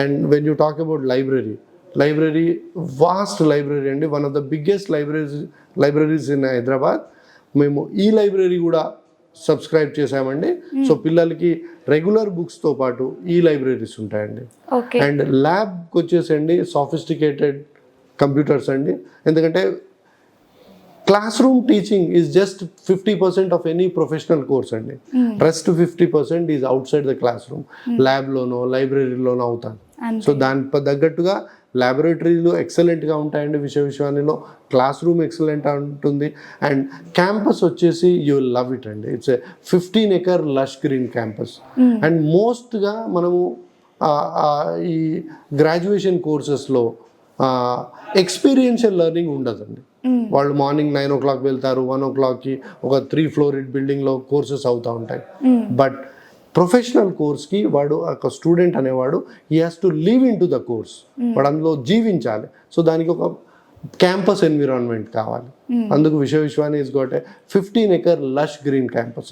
And when you talk about library library vast library అండి. One of the biggest libraries libraries in Hyderabad మేము ఈ library కూడా subscribe చేసామండి so పిల్లలకి regular బుక్స్తో పాటు ఈ లైబ్రరీస్ ఉంటాయండి. అండ్ ల్యాబ్కి వచ్చేసండి సాఫిస్టికేటెడ్ కంప్యూటర్స్ అండి. ఎందుకంటే classroom teaching is just fifty percent of any professional course అండి rest fifty percent is outside the classroom ల్యాబ్లోనో లైబ్రరీలోనో అవుతాను. సో దాని తగ్గట్టుగా ల్యాబొరేటరీలు ఎక్సలెంట్గా ఉంటాయండి విశ్వవిశ్వానిలో క్లాస్ రూమ్ ఎక్సలెంట్ ఉంటుంది. అండ్ క్యాంపస్ వచ్చేసి యూ లవ్ ఇట్ అండి. It's fifteen acre lush green campus and మోస్ట్గా మనము ఈ గ్రాడ్యుయేషన్ కోర్సెస్లో ఎక్స్పీరియన్షియల్ లెర్నింగ్ ఉండదండి. వాళ్ళు మార్నింగ్ నైన్ ఓ క్లాక్ వెళ్తారు వన్ ఓ క్లాక్కి ఒక త్రీ ఫ్లోరిడ్ బిల్డింగ్లో కోర్సెస్ అవుతూ ఉంటాయి. బట్ ప్రొఫెషనల్ కోర్స్కి వాడు ఒక స్టూడెంట్ అనేవాడు ఈ has to leave into the course వాడు అందులో జీవించాలి. సో దానికి ఒక క్యాంపస్ ఎన్విరాన్మెంట్ కావాలి. అందుకు Vishwa Vishwani is got fifteen acre lush green campus